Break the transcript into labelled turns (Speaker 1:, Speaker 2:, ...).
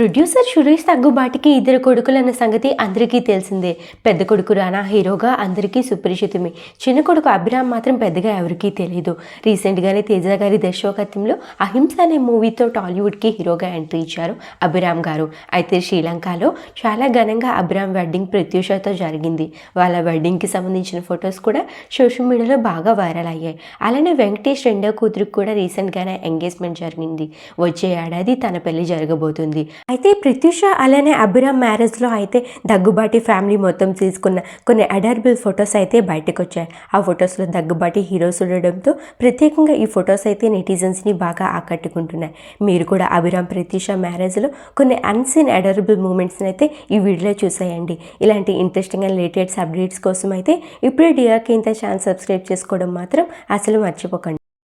Speaker 1: Producer Suresh తగ్గుబాటికి ఇద్దరు కొడుకులన్న సంగతి అందరికీ తెలిసిందే. పెద్ద కొడుకు రానా హీరోగా అందరికీ సుపరిచితమే. చిన్న కొడుకు అభిరామ్ మాత్రం పెద్దగా ఎవరికీ తెలియదు రీసెంట్గానే తేజ గారి దర్శకత్వంలో అహింస అనే మూవీతో టాలీవుడ్కి హీరోగా ఎంట్రీ ఇచ్చారు అభిరామ్ గారు. అయితే శ్రీలంకలో చాలా ఘనంగా అభిరామ్ వెడ్డింగ్ ప్రత్యూషతో జరిగింది. వాళ్ళ వెడ్డింగ్కి సంబంధించిన ఫొటోస్ కూడా సోషల్ మీడియాలో బాగా వైరల్ అయ్యాయి. అలానే వెంకటేష్ రెండో కూతురికి కూడా రీసెంట్గానే ఎంగేజ్మెంట్ జరిగింది. వచ్చే ఏడాది తన పెళ్ళి జరగబోతుంది. అయితే ప్రత్యూష అలానే అభిరామ్ మ్యారేజ్లో అయితే దగ్గుబాటి ఫ్యామిలీ మొత్తం తీసుకున్న కొన్ని అడార్బుల్ ఫొటోస్ అయితే బయటకు వచ్చాయి ఆ ఫొటోస్లో దగ్గుబాటి హీరోస్ ఉండడంతో ప్రత్యేకంగా ఈ ఫొటోస్ అయితే నెటిజన్స్ని బాగా ఆకట్టుకుంటున్నాయి. మీరు కూడా అభిరామ్ ప్రత్యూష మ్యారేజ్లో కొన్ని అన్సీన్ అడార్బుల్ మూమెంట్స్ని అయితే ఈ వీడియోలో చూసేయండి. ఇలాంటి ఇంట్రెస్టింగ్ అండ్ లేటెస్ట్ అప్డేట్స్ కోసం అయితే ఇప్పుడే డిఆర్కి ఇంత ఛాన్స్ సబ్స్క్రైబ్ చేసుకోవడం మాత్రం అసలు మర్చిపోకండి.